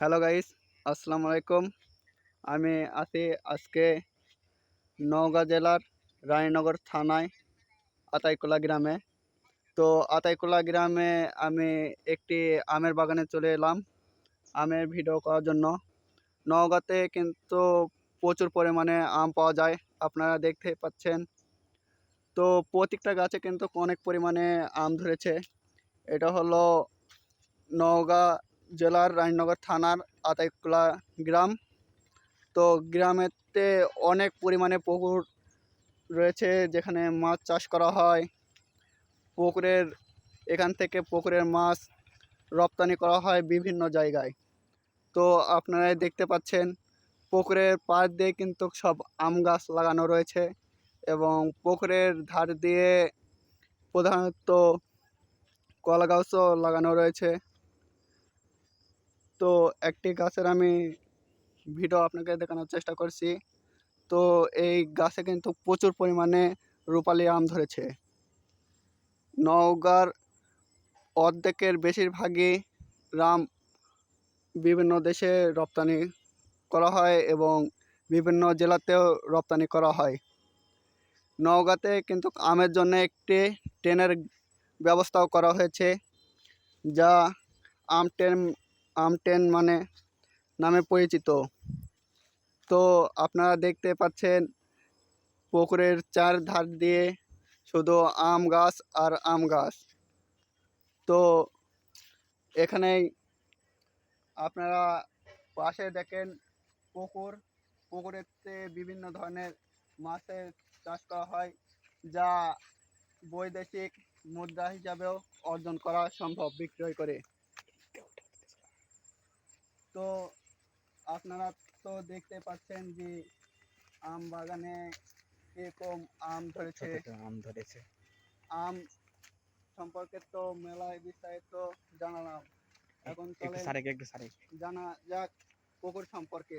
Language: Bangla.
হ্যালো গাইস আসসালামু আলাইকুম আমি আছি আজকে নওগাঁ জেলার রানীনগর থানায় আতাইকুলা গ্রামে। তো আতাইকুলা গ্রামে আমি একটি আমের বাগানে চলে এলাম আমের ভিডিও করার জন্য। নওগাঁতে কিন্তু প্রচুর পরিমাণে আম পাওয়া যায়, আপনারা দেখতে পাচ্ছেন। তো প্রত্যেকটা গাছে কিন্তু অনেক পরিমাণে আম ধরেছে। এটা হলো নওগাঁ জেলার রানীনগর থানার আতাইকুলা গ্রাম। তো গ্রামেতে অনেক পরিমাণে পুকুর রয়েছে যেখানে মাছ চাষ করা হয়। পুকুরের, এখান থেকে পুকুরের মাছ রপ্তানি করা হয় বিভিন্ন জায়গায়। তো আপনারাই দেখতে পাচ্ছেন, পুকুরের পাড় দিয়ে কিন্তু সব আম গাছ লাগানো রয়েছে এবং পুকুরের ধার দিয়ে প্রধানত কলা গাছও লাগানো রয়েছে। তো একটি গাছের আমি ভিডিও আপনাকে দেখানোর চেষ্টা করছি। তো এই গাছে কিন্তু প্রচুর পরিমাণে রূপালি আম ধরেছে। নওগাঁর অর্ধেকের বেশিরভাগই রাম বিভিন্ন দেশে রপ্তানি করা হয় এবং বিভিন্ন জেলাতেও রপ্তানি করা হয়। নওগাঁতে কিন্তু আমের জন্য একটি ট্রেনের ব্যবস্থাও করা হয়েছে, যা আম ট্রেন আম ট্রেন মানে নামে পরিচিত। তো আপনারা দেখতে পাচ্ছেন পুকুরের চার ধার দিয়ে শুধু আম গাছ আর আম গাছ। তো এখানেই আপনারা পাশে দেখেন পুকুর। পুকুরেতে বিভিন্ন ধরনের মাছের চাষ করা হয়, যা বৈদেশিক মুদ্রা হিসাবেও অর্জন করা সম্ভব বিক্রয় করে। তো আপনারা তো দেখতে পাচ্ছেন যে আম বাগানে এরকম আম ধরেছে। আম ধরেছে। আম সম্পর্কে তো মেলায় বিস্তারিত জানালাম। এখন চলে জানা যাক পুকুর সম্পর্কে।